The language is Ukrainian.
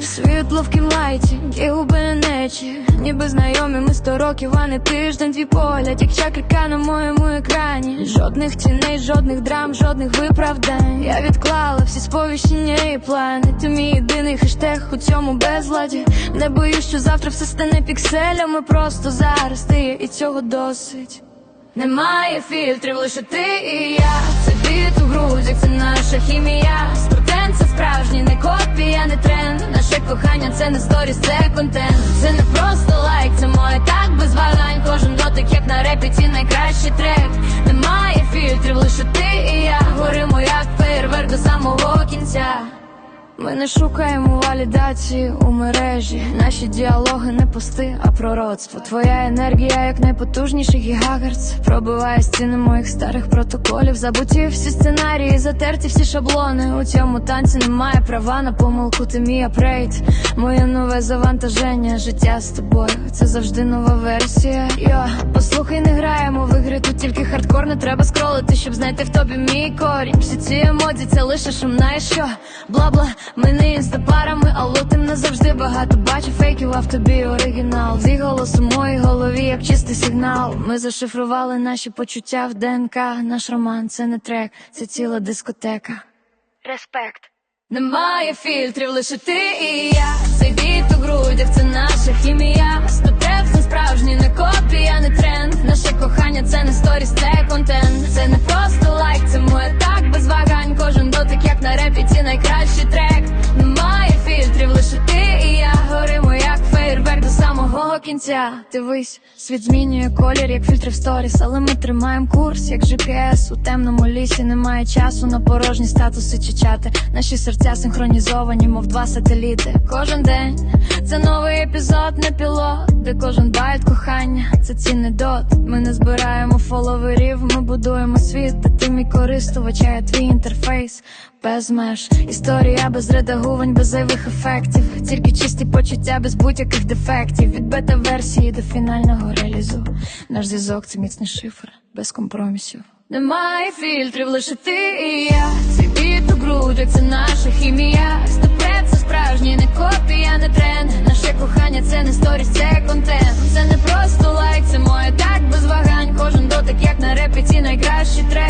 Світло в кімнаті, і у бенечі, Ніби знайомі ми сто років, а не тиждень Твій погляд, як чакрика на моєму екрані Жодних тіней, жодних драм, жодних виправдань Я відклала всі сповіщення і плани Ти мій єдиний хештег у цьому безладі Не боюсь, що завтра все стане пікселями Просто зараз ти є, і цього досить немає фільтрів, лише ти і я. Це біт у грудях, це наша хімія. Студент це справжній, не копія, не тренд. Наше кохання це не сторіс, це контент. Це не просто лайк, це моє так без вагань. Кожен дотик, як на репіті, найкращий трек. Фільтрів, лише ти і я. Горимо як фейерверк до самого кінця. Ми не шукаємо валідації у мережі. Наші діалоги не пости, а пророцтво. Твоя енергія, як найпотужніший гігагерц, пробиває стіни моїх старих протоколів. Забуті всі сценарії, затерті всі шаблони. У цьому танці немає права на помилку. Ти мій апрейд, моє нове завантаження. Життя з тобою. Це завжди нова версія. Йо, послухай, не граємо в ігри. Тут тільки хардкор, не треба скролити, щоб знайти в тобі мій корінь. Всі ці емодзі, це лише шумна і що бла-бла. Ми не інстапарами, а лутим не завжди багато. Бачу фейків, а в тобі оригінал. Твій голос у моїй голові, як чистий сигнал. Ми зашифрували наші почуття в ДНК. Наш роман це не трек, це ціла дискотека. Респект. Немає фільтрів, лише ти і я. Цей біт у грудях, це наша хімія. Стотеп це справжній, не копія, не тренд. Наше кохання це не сторіс, це контент. Це не просто лайк, це моє так без вагань. Кожен дотик, як на репіті, найкращий трек. Кінця. Дивись, світ змінює колір, як фільтри в сторіс, але ми тримаємо курс, як GPS У темному лісі немає часу на порожні статуси чи чати. Наші серця синхронізовані, мов два сателіти. Кожен день це новий епізод, не пілот, де кожен байт кохання, це цінний дот. Ми не збираємо фоловерів, ми будуємо світ, де ти мій користувач, а я твій інтерфейс. Без меж, історія без редагувань, без зайвих ефектів, тільки чисті почуття без будь-яких дефектів. Від бета-версії до фінального релізу. Наш зв'язок це міцний шифр, без компромісів. Немає фільтрів, лише ти і я. Цей біт у грудях, це наша хімія. сторіс, це контент. Це не просто лайк, це моє так без вагань. Кожен дотик, як на репеті, найкращий трек